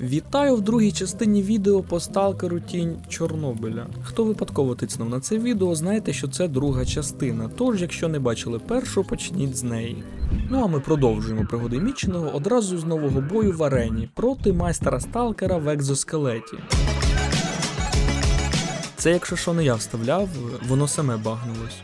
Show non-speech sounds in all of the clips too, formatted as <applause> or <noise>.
Вітаю в другій частині відео по сталкеру Тінь Чорнобиля. Хто випадково тицнув на це відео, знаєте, що це друга частина. Тож, якщо не бачили першу, почніть з неї. Ну а ми продовжуємо пригоди Міченого одразу з нового бою в арені проти майстера сталкера в екзоскелеті. Це, якщо що не я вставляв, воно саме багнулось.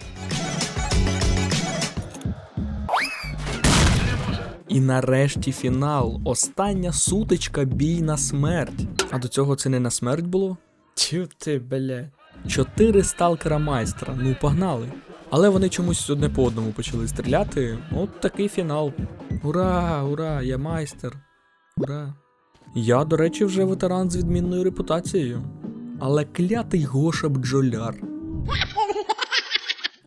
І нарешті фінал. Остання сутичка бій на смерть. А до цього це не на смерть було? Тю ти, бля. Чотири сталкера майстра. Ну погнали. Але вони чомусь одне по одному почали стріляти. От такий фінал. Ура, ура, я майстер. Ура. Я, до речі, вже ветеран з відмінною репутацією. Але клятий Гоша бджоляр.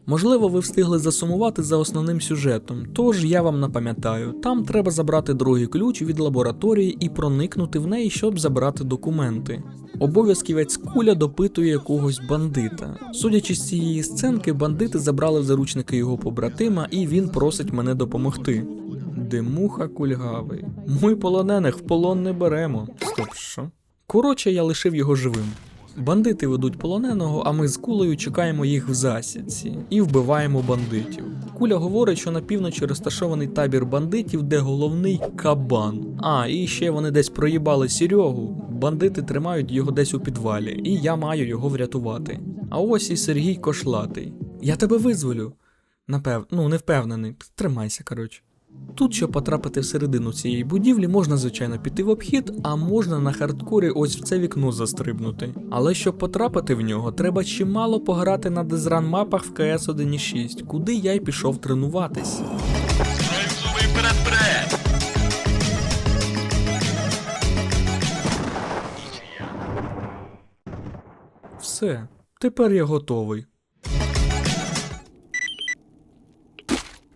Можливо, ви встигли засумувати за основним сюжетом, тож я вам напам'ятаю, там треба забрати другий ключ від лабораторії і проникнути в неї, щоб забрати документи. Обов'язківець куля допитує якогось бандита. Судячи з цієї сценки, бандити забрали в заручники його побратима, і він просить мене допомогти. Димуха кульгавий. Ми полонених в полон не беремо. Стоп, що? Коротше, я лишив його живим. Бандити ведуть полоненого, а ми з кулею чекаємо їх в засідці і вбиваємо бандитів. Куля говорить, що на півночі розташований табір бандитів, де головний кабан. А, і ще вони десь проїбали Серегу. Бандити тримають його десь у підвалі, і я маю його врятувати. А ось і Сергій Кошлатий. Я тебе визволю. Напев... ну не впевнений. Тримайся, коротше. Тут, щоб потрапити всередину цієї будівлі, можна звичайно піти в обхід, а можна на хардкорі ось в це вікно застрибнути. Але щоб потрапити в нього, треба чимало пограти на дезран мапах в КС 1.6, куди я й пішов тренуватись. Все, тепер я готовий.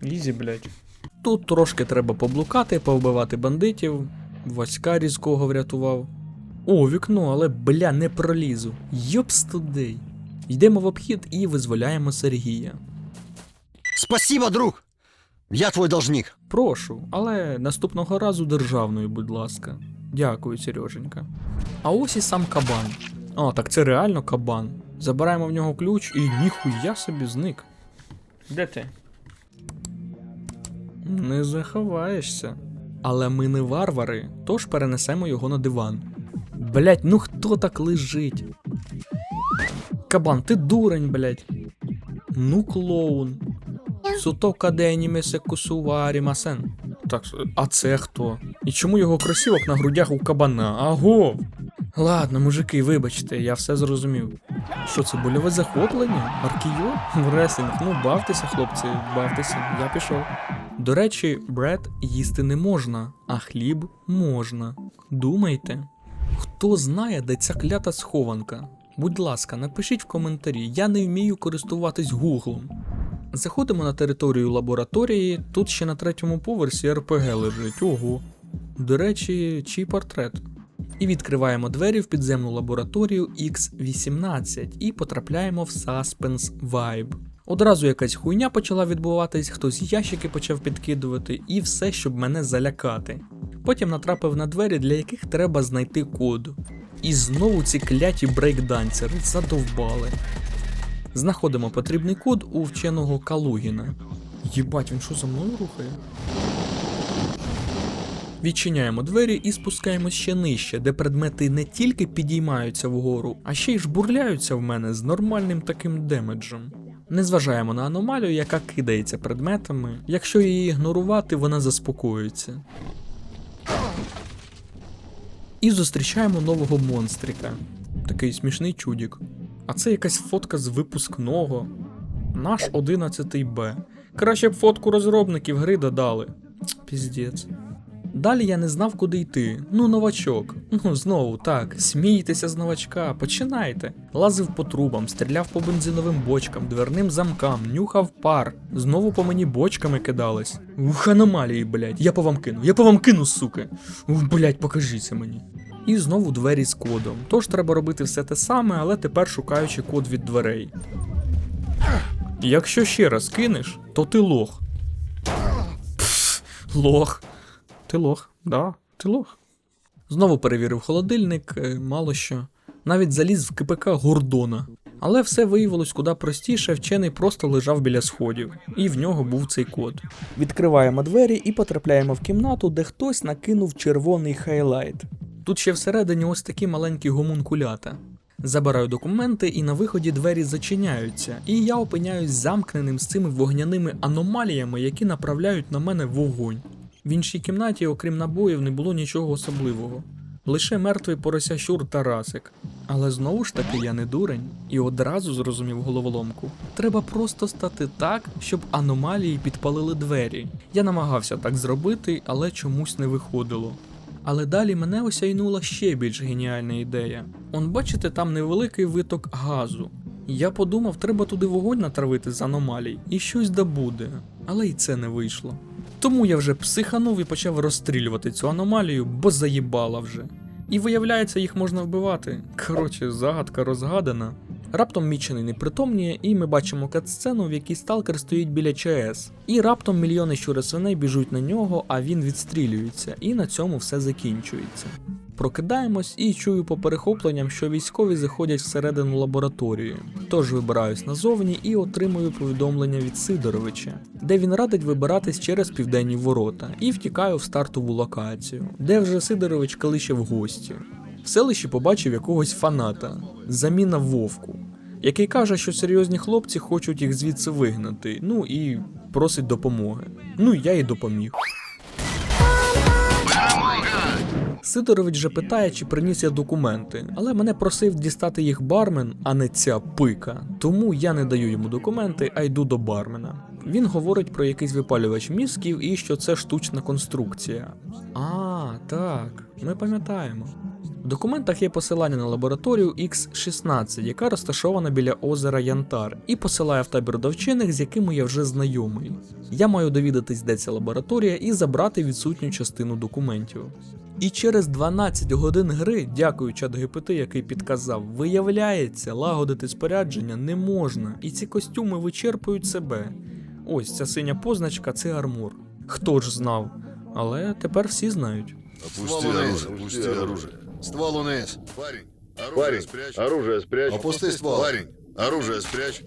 Ізі, блядь. Тут трошки треба поблукати, повбивати бандитів. Васька різкого врятував. О, вікно, але бля, не пролізу. Йопс тудей. Йдемо в обхід і визволяємо Сергія. Спасибо, друг! Я твой должник. Прошу, але наступного разу державною, будь ласка. Дякую, Сереженька. А ось і сам кабан. А, так це реально кабан. Забираємо в нього ключ і ніхуя собі зник. Де ти? Не заховаєшся. Але ми не варвари, тож перенесемо його на диван. Блять, ну хто так лежить? Кабан, ти дурень, блять. Ну, клоун. Сутока денімесе кусуварі масен. Так, а це хто? І чому його кросівок на грудях у кабана? Аго! Ладно, мужики, вибачте, я все зрозумів. Що це больове захоплення? Аркійо? Реслінг? Ну, бавтеся, хлопці, бавтеся, я пішов. До речі, бред їсти не можна, а хліб можна. Думайте. Хто знає, де ця клята схованка? Будь ласка, напишіть в коментарі, я не вмію користуватись гуглом. Заходимо на територію лабораторії, тут ще на третьому поверсі РПГ лежить. Ого. До речі, чий портрет. І відкриваємо двері в підземну лабораторію X18 і потрапляємо в Suspense Vibe. Одразу якась хуйня почала відбуватись, хтось ящики почав підкидувати, і все, щоб мене залякати. Потім натрапив на двері, для яких треба знайти код. І знову ці кляті брейкдансери задовбали. Знаходимо потрібний код у вченого Калугіна. Єбать, він що за мною рухає? Відчиняємо двері і спускаємось ще нижче, де предмети не тільки підіймаються вгору, а ще й жбурляються в мене з нормальним таким демеджем. Не зважаємо на аномалію, яка кидається предметами. Якщо її ігнорувати, вона заспокоюється. І зустрічаємо нового монстрика. Такий смішний чудік. А це якась фотка з випускного. Наш 11 Б. Краще б фотку розробників гри додали. Піздець. Далі я не знав, куди йти. Ну, новачок. Ну, знову так, смійтеся з новачка, починайте. Лазив по трубам, стріляв по бензиновим бочкам, дверним замкам, нюхав пар. Знову по мені бочками кидались. Ух, аномалії, блять. Я по вам кину, я по вам кину, суки. Ух, блять, покажіться мені. І знову двері з кодом. Тож треба робити все те саме, але тепер шукаючи код від дверей. Якщо ще раз кинеш, то ти лох. Пф, лох. Ти лох, да, ти лох. Знову перевірив холодильник, е, мало що. Навіть заліз в КПК Гордона. Але все виявилось куди простіше, вчений просто лежав біля сходів, і в нього був цей код. Відкриваємо двері і потрапляємо в кімнату, де хтось накинув червоний хайлайт. Тут ще всередині ось такі маленькі гомункулята. Забираю документи, і на виході двері зачиняються, і я опиняюсь замкненим з цими вогняними аномаліями, які направляють на мене вогонь. В іншій кімнаті, окрім набоїв, не було нічого особливого. Лише мертвий порося щур Тарасик. Але знову ж таки я не дурень і одразу зрозумів головоломку. Треба просто стати так, щоб аномалії підпалили двері. Я намагався так зробити, але чомусь не виходило. Але далі мене осяйнула ще більш геніальна ідея. Он бачите, там невеликий виток газу. Я подумав, треба туди вогонь натравити з аномалій, і щось добуде. Але й це не вийшло. Тому я вже психанув і почав розстрілювати цю аномалію, бо заїбала вже. І виявляється, їх можна вбивати. Коротше, загадка розгадана. Раптом мічений непритомніє, і ми бачимо катсцену, в якій сталкер стоїть біля ЧАЕС. І раптом мільйони щуросвиней біжуть на нього, а він відстрілюється, і на цьому все закінчується. Прокидаємось і чую по перехопленням, що військові заходять всередину лабораторії. Тож вибираюсь назовні і отримую повідомлення від Сидоровича, де він радить вибиратись через південні ворота, і втікаю в стартову локацію, де вже Сидорович кличе в гості. В селищі побачив якогось фаната, заміна вовку, який каже, що серйозні хлопці хочуть їх звідси вигнати, ну і просить допомоги. Ну я й допоміг. Сидорович же питає, чи приніс я документи, але мене просив дістати їх бармен, а не ця пика. Тому я не даю йому документи, а йду до бармена. Він говорить про якийсь випалювач мізків і що це штучна конструкція. А, так, ми пам'ятаємо. В документах є посилання на лабораторію X16, яка розташована біля озера Янтар, і посилає в табір до вчених, з якими я вже знайомий. Я маю довідатись, де ця лабораторія, і забрати відсутню частину документів. І через 12 годин гри, дякую чат GPT, який підказав, виявляється, лагодити спорядження не можна, і ці костюми вичерпують себе. Ось ця синя позначка це армор. Хто ж знав? Але тепер всі знають. Опусти оружие, опусти оружие. Ствол униз. Парень, оружие Парень, спрячь. оружие спрячь. Опусти ствол. Парень, оружие спрячь.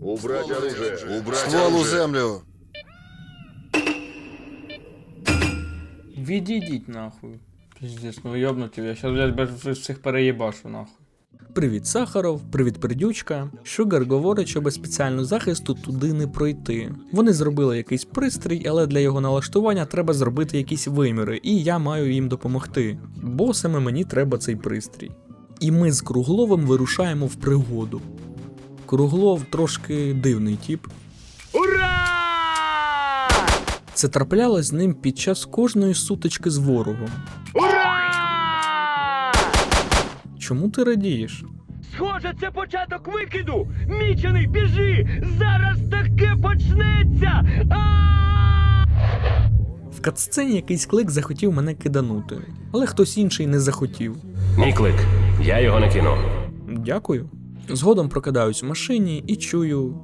Убрать Ствол оружие. Убрать Ствол у землю. Відійдіть нахуй. Піздець, ну йобнуті, я щас блядь, без всіх переїбашу нахуй. Привіт, Сахаров, привіт, Пердючка. Шугар говорить, що без спеціального захисту туди не пройти. Вони зробили якийсь пристрій, але для його налаштування треба зробити якісь виміри, і я маю їм допомогти. Бо саме мені треба цей пристрій. І ми з Кругловим вирушаємо в пригоду. Круглов трошки дивний тіп. Це траплялось з ним під час кожної сутички з ворогом. Чому ти радієш? Схоже, це початок викиду! Мічений, біжи! Зараз таке почнеться! В катсцені якийсь клик захотів мене киданути, але хтось інший не захотів. Мій клик. Я його не кину. Дякую. Згодом прокидаюсь в машині і чую.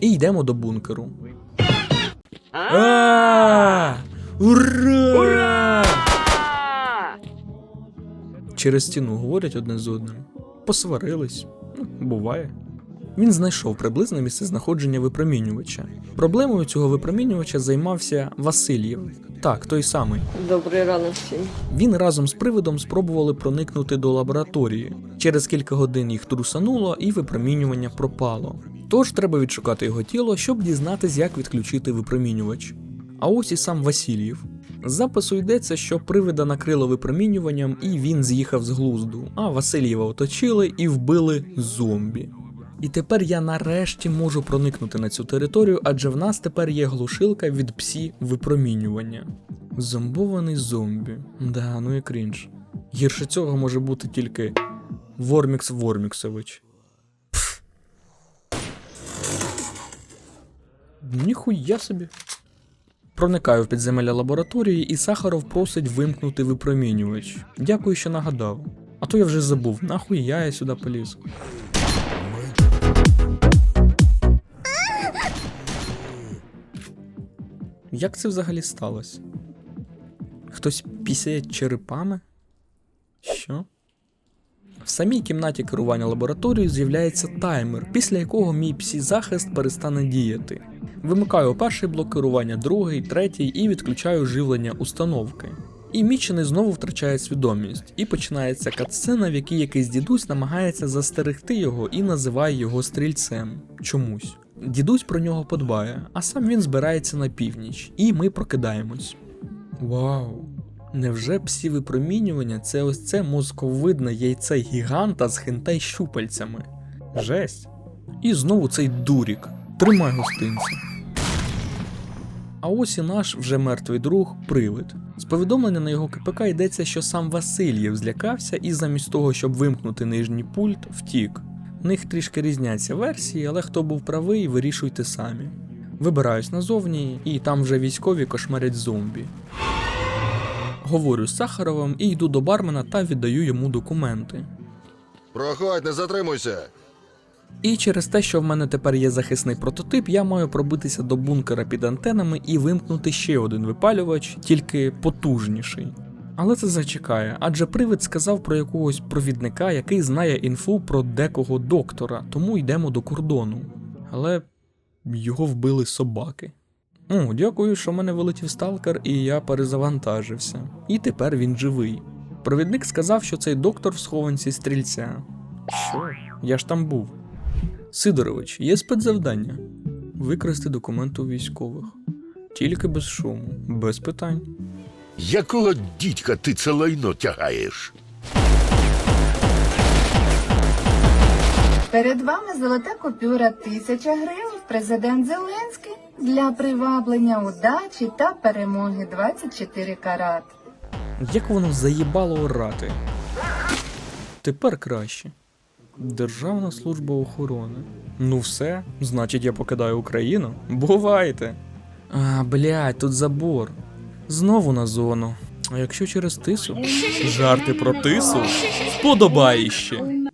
І йдемо до бункеру. А! Ура! Через стіну говорять одне з одним. Посварились. Ну, буває. Він знайшов приблизне місце знаходження випромінювача. Проблемою цього випромінювача займався Васильєв. Так, той самий. Добрий ранок всім. Він разом з привидом спробували проникнути до лабораторії. Через кілька годин їх трусануло і випромінювання пропало. Тож треба відшукати його тіло, щоб дізнатись, як відключити випромінювач. А ось і сам Васильєв. З запису йдеться, що привида накрило випромінюванням, і він з'їхав з глузду, а Васильєва оточили і вбили зомбі. І тепер я нарешті можу проникнути на цю територію, адже в нас тепер є глушилка від псі випромінювання. Зомбований зомбі. Да, ну і крінж. Гірше цього може бути тільки Вормікс Ворміксович. Ніхуя собі. Проникаю в підземелля лабораторії, і Сахаров просить вимкнути випромінювач. Дякую, що нагадав. А то я вже забув, нахуй я, я сюди поліз. Як це взагалі сталося? Хтось пісяє черепами? Що? В самій кімнаті керування лабораторією з'являється таймер, після якого мій псі-захист перестане діяти. Вимикаю перший блок керування, другий, третій і відключаю живлення установки. І мічений знову втрачає свідомість, і починається катсцена, в якій якийсь дідусь намагається застерегти його і називає його стрільцем. Чомусь. Дідусь про нього подбає, а сам він збирається на північ, і ми прокидаємось. Вау! Невже псі випромінювання це ось це мозковидне яйце гіганта з хентай щупальцями? Жесть. І знову цей дурік. Тримай гостинця. А ось і наш вже мертвий друг привид. З повідомлення на його КПК йдеться, що сам Васильєв злякався і замість того, щоб вимкнути нижній пульт, втік. В них трішки різняться версії, але хто був правий, вирішуйте самі. Вибираюсь назовні, і там вже військові кошмарять зомбі. Говорю з Сахаровим і йду до бармена та віддаю йому документи. Проходь, не затримуйся. І через те, що в мене тепер є захисний прототип, я маю пробитися до бункера під антенами і вимкнути ще один випалювач, тільки потужніший. Але це зачекає, адже привид сказав про якогось провідника, який знає інфу про декого доктора, тому йдемо до кордону. Але його вбили собаки. О, дякую, що в мене вилетів сталкер, і я перезавантажився. І тепер він живий. Провідник сказав, що цей доктор в схованці стрільця. Що? Я ж там був. Сидорович, є спецзавдання. Викрасти документи у військових. Тільки без шуму, без питань. Якого дідька ти це лайно тягаєш? Перед вами золота купюра тисяча гривень. Президент Зеленський для приваблення удачі та перемоги 24 карат. Як воно заїбало орати? Тепер краще. Державна служба охорони. Ну все, значить я покидаю Україну. Бувайте. А, блядь, тут забор. Знову на зону. А якщо через тису? Жарти про тису? Вподобаєще.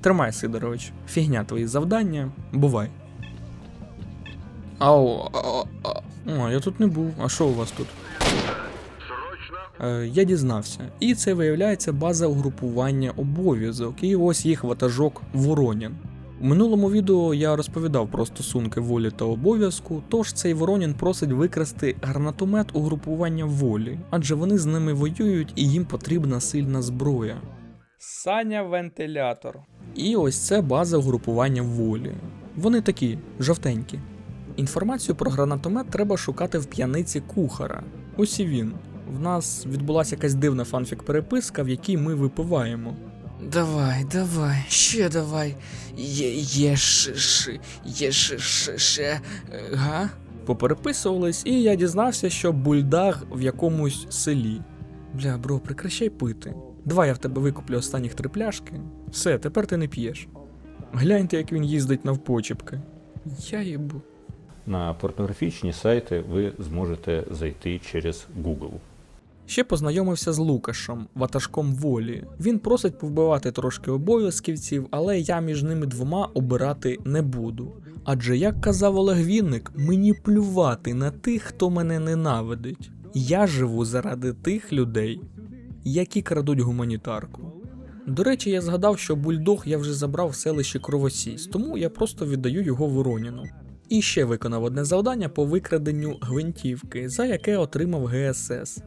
Тримай, Сидорович. Фігня твої завдання. Бувай. Ау, а, а, а, я тут не був. А що у вас тут? Е, я дізнався. І це виявляється база угрупування обов'язок. І ось їх ватажок Воронін. У минулому відео я розповідав про стосунки волі та обов'язку, тож цей Воронін просить викрасти гранатомет угрупування волі, адже вони з ними воюють і їм потрібна сильна зброя. Саня вентилятор. І ось це база угрупування волі. Вони такі жовтенькі. Інформацію про гранатомет треба шукати в п'яниці кухара. Ось і він. В нас відбулася якась дивна фанфік-переписка, в якій ми випиваємо. Давай, давай, ще давай. Є, є ш, ш, є ш, ш, ще, е, га? Попереписувались, і я дізнався, що бульдаг в якомусь селі. Бля, бро, прекращай пити. Давай я в тебе викуплю останніх три пляшки. Все, тепер ти не п'єш. Гляньте, як він їздить навпочіпки. Я їбу. На порнографічні сайти ви зможете зайти через Google. Ще познайомився з Лукашем, ватажком волі. Він просить повбивати трошки обов'язківців, але я між ними двома обирати не буду. Адже, як казав Олег Вінник, мені плювати на тих, хто мене ненавидить. Я живу заради тих людей, які крадуть гуманітарку. До речі, я згадав, що бульдог я вже забрав в селищі Кровосісь, тому я просто віддаю його Вороніну. І ще виконав одне завдання по викраденню гвинтівки, за яке отримав ГСС.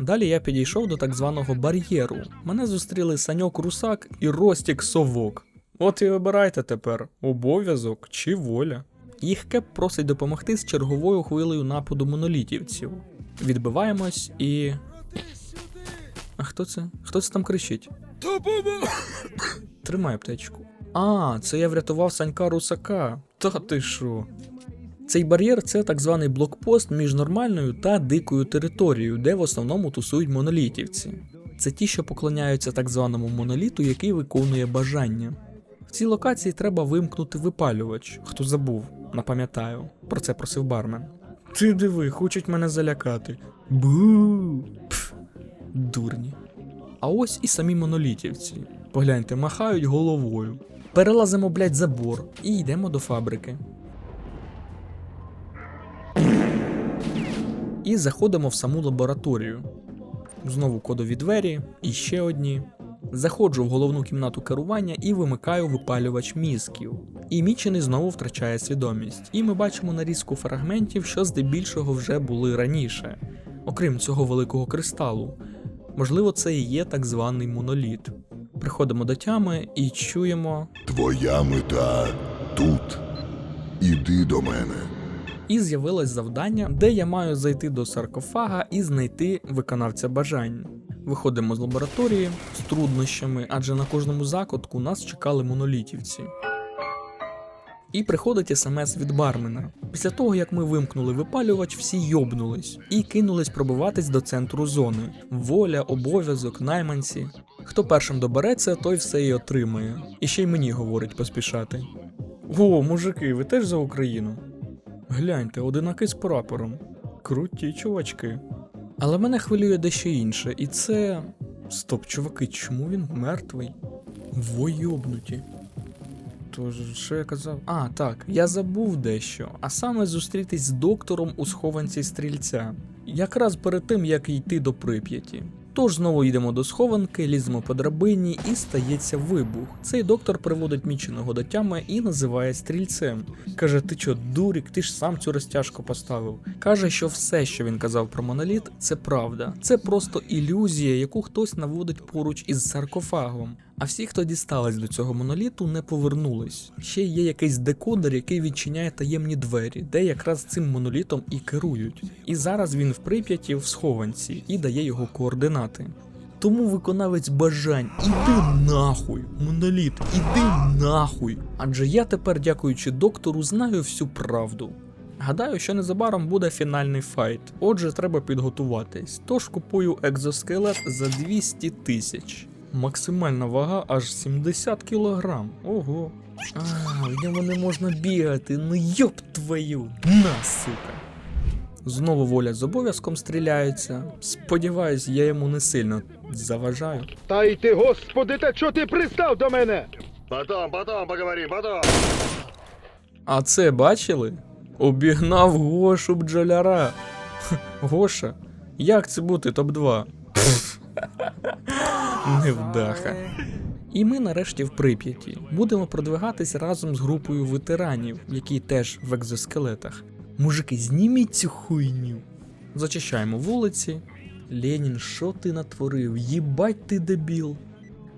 Далі я підійшов до так званого бар'єру. Мене зустріли Саньок Русак і Ростік Совок. От і обирайте тепер обов'язок чи воля. Їх кеп просить допомогти з черговою хвилею нападу монолітівців. Відбиваємось і. А хто це? Хто це там кричить? Тримай аптечку. А, це я врятував Санька Русака. Та ти що? Цей бар'єр це так званий блокпост між нормальною та дикою територією, де в основному тусують монолітівці. Це ті, що поклоняються так званому моноліту, який виконує бажання. В цій локації треба вимкнути випалювач. Хто забув, напам'ятаю. Про це просив бармен. Ти диви, хочуть мене залякати. Бу. Пф, дурні. А ось і самі монолітівці. Погляньте, махають головою. Перелазимо, блядь, забор і йдемо до фабрики. І заходимо в саму лабораторію. Знову кодові двері, і ще одні. Заходжу в головну кімнату керування і вимикаю випалювач мізків. І Мічений знову втрачає свідомість. І ми бачимо нарізку фрагментів, що здебільшого вже були раніше, окрім цього великого кристалу. Можливо, це і є так званий моноліт. Приходимо до тями і чуємо. Твоя мета тут. Іди до мене. І з'явилось завдання, де я маю зайти до саркофага і знайти виконавця бажань. Виходимо з лабораторії з труднощами, адже на кожному закутку нас чекали монолітівці. І приходить смс від бармена. Після того, як ми вимкнули випалювач, всі йобнулись і кинулись пробиватись до центру зони. Воля, обов'язок, найманці. Хто першим добереться, той все і отримає. І ще й мені говорить поспішати. О, мужики, ви теж за Україну? Гляньте, одинаки з прапором. Круті чувачки. Але мене хвилює дещо інше, і це. Стоп, чуваки, чому він мертвий? Войобнуті. Тож, що я казав? А, так, я забув дещо, а саме зустрітись з доктором у схованці стрільця, якраз перед тим, як йти до Прип'яті. Тож знову йдемо до схованки, ліземо по драбині і стається вибух. Цей доктор приводить міченого до тями і називає стрільцем. Каже: ти чо, дурік, ти ж сам цю розтяжку поставив. Каже, що все, що він казав про моноліт, це правда. Це просто ілюзія, яку хтось наводить поруч із саркофагом. А всі, хто дістались до цього моноліту, не повернулись. Ще є якийсь декодер, який відчиняє таємні двері, де якраз цим монолітом і керують. І зараз він в Прип'яті в схованці і дає його координати. Тому виконавець бажань, іди нахуй, моноліт, іди нахуй. Адже я тепер, дякуючи доктору, знаю всю правду. Гадаю, що незабаром буде фінальний файт, отже, треба підготуватись. Тож купую екзоскелет за 200 тисяч. Максимальна вага аж 70 кілограм. Ого. А, в ньому не можна бігати. Ну йоп твою, на сука. Знову воля з обов'язком стріляються. Сподіваюсь, я йому не сильно заважаю. Та й ти, господи, та чого ти пристав до мене? Потом, потом поговорим, потом. А це бачили? Обігнав Гошу бджоляра. Гоша, як це бути топ-2? Невдаха. І ми нарешті в Прип'яті. Будемо продвигатись разом з групою ветеранів, які теж в екзоскелетах. Мужики, зніміть цю хуйню. Зачищаємо вулиці. Ленін, що ти натворив? Їбать ти дебіл.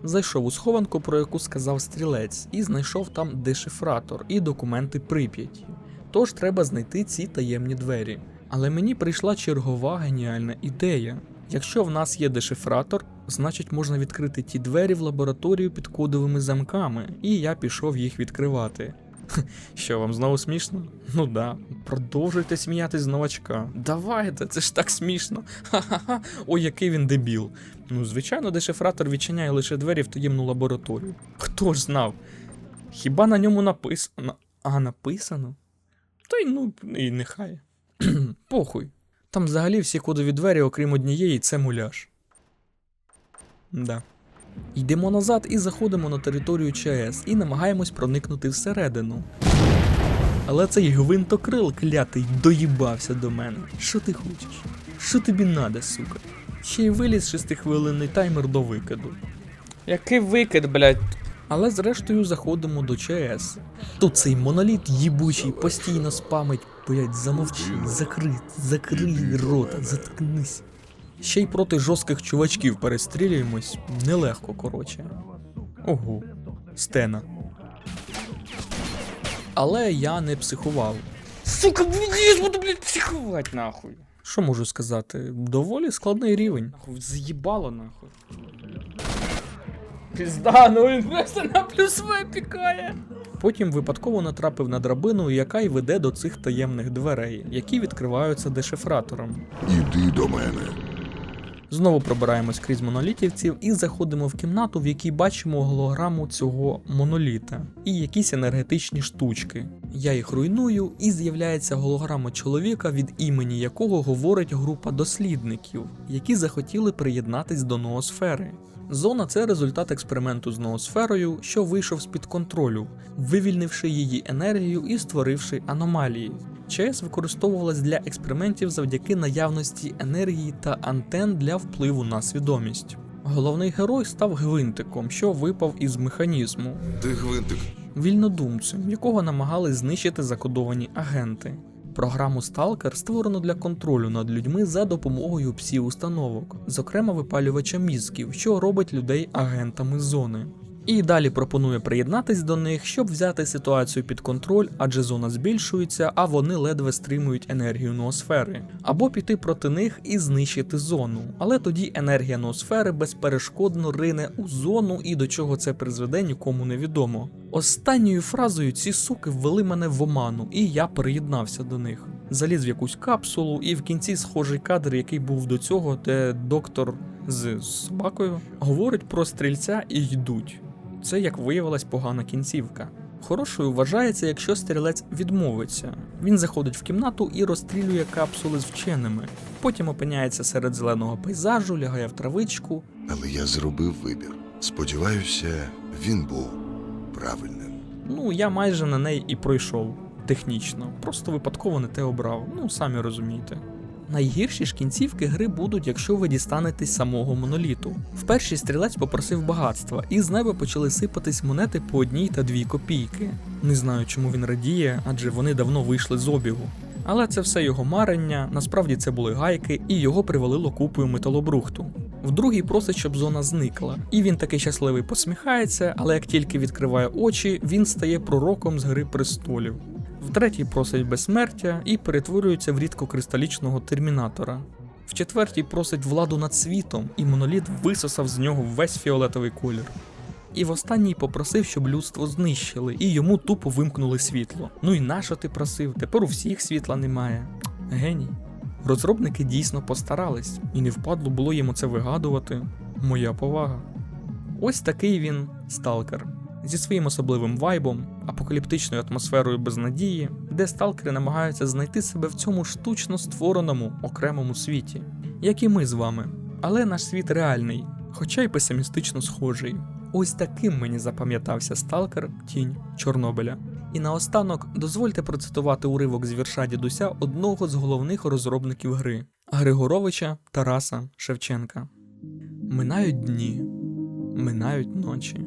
Зайшов у схованку, про яку сказав стрілець, і знайшов там дешифратор і документи Прип'яті. Тож треба знайти ці таємні двері. Але мені прийшла чергова геніальна ідея. Якщо в нас є дешифратор, значить можна відкрити ті двері в лабораторію під кодовими замками, і я пішов їх відкривати. Що вам знову смішно? Ну да, продовжуйте сміятись з новачка. Давайте, це ж так смішно. Ха-ха-ха, ой, який він дебіл. Ну, звичайно, дешифратор відчиняє лише двері в таємну лабораторію. Хто ж знав? Хіба на ньому написано. А написано? Та й ну, і нехай. <clears throat> Похуй. Там взагалі всі кодові двері, окрім однієї, це муляж. Да. Йдемо назад і заходимо на територію ЧАЕС і намагаємось проникнути всередину. Але цей гвинтокрил клятий доїбався до мене. Що ти хочеш? Що тобі надо, сука? Ще й виліз шестихвилинний таймер до викиду. Який викид, блядь? Але зрештою заходимо до ЧАЕС. Тут цей моноліт їбучий постійно спамить, блядь, замовчи, закрий, закрий рота, заткнись. Ще й проти жорстких чувачків перестрілюємось, нелегко, коротше. Ого, стена. Але я не психував. Сука, блядь, я буду, блядь, психувати нахуй. Що можу сказати? Доволі складний рівень. Нахуй, заїбало нахуй. Пізда, ну він просто на плюс В пікає. Потім випадково натрапив на драбину, яка й веде до цих таємних дверей, які відкриваються дешифратором. Іди до мене. Знову пробираємось крізь монолітівців і заходимо в кімнату, в якій бачимо голограму цього моноліта і якісь енергетичні штучки. Я їх руйную, і з'являється голограма чоловіка, від імені якого говорить група дослідників, які захотіли приєднатись до ноосфери. Зона це результат експерименту з ноосферою, що вийшов з-під контролю, вивільнивши її енергію і створивши аномалії. ЧАЕС використовувалась для експериментів завдяки наявності енергії та антен для впливу на свідомість. Головний герой став гвинтиком, що випав із механізму, Ти гвинтик. вільнодумцем, якого намагались знищити закодовані агенти. Програму Stalker створено для контролю над людьми за допомогою псі-установок, зокрема випалювача мізків, що робить людей агентами зони. І далі пропонує приєднатись до них, щоб взяти ситуацію під контроль, адже зона збільшується, а вони ледве стримують енергію ноосфери, або піти проти них і знищити зону. Але тоді енергія ноосфери безперешкодно рине у зону, і до чого це призведе, нікому не відомо. Останньою фразою ці суки ввели мене в оману, і я приєднався до них. Заліз в якусь капсулу, і в кінці схожий кадр, який був до цього, де доктор з собакою говорить про стрільця і йдуть. Це, як виявилась, погана кінцівка. Хорошою вважається, якщо стрілець відмовиться. Він заходить в кімнату і розстрілює капсули з вченими. Потім опиняється серед зеленого пейзажу, лягає в травичку. Але я зробив вибір. Сподіваюся, він був правильним. Ну, я майже на неї і пройшов технічно, просто випадково не те обрав. Ну, самі розумієте. Найгірші ж кінцівки гри будуть, якщо ви дістанетесь самого моноліту. В першій стрілець попросив багатства, і з неба почали сипатись монети по одній та дві копійки. Не знаю, чому він радіє, адже вони давно вийшли з обігу. Але це все його марення, насправді це були гайки, і його привалило купою металобрухту. В другій просить, щоб зона зникла, і він такий щасливий посміхається, але як тільки відкриває очі, він стає пророком з гри престолів. Третій просить безсмертя і перетворюється в рідкокристалічного термінатора. В четвертій просить владу над світом, і моноліт висосав з нього весь фіолетовий колір. І в останній попросив, щоб людство знищили, і йому тупо вимкнули світло. Ну і нащо ти просив? Тепер у всіх світла немає. Геній. Розробники дійсно постарались, і не впадло було йому це вигадувати. Моя повага. Ось такий він сталкер. Зі своїм особливим вайбом, апокаліптичною атмосферою безнадії, де сталкери намагаються знайти себе в цьому штучно створеному окремому світі, як і ми з вами. Але наш світ реальний, хоча й песимістично схожий. Ось таким мені запам'ятався сталкер Тінь Чорнобиля. І наостанок дозвольте процитувати уривок з вірша дідуся одного з головних розробників гри Григоровича Тараса Шевченка. Минають дні, минають ночі,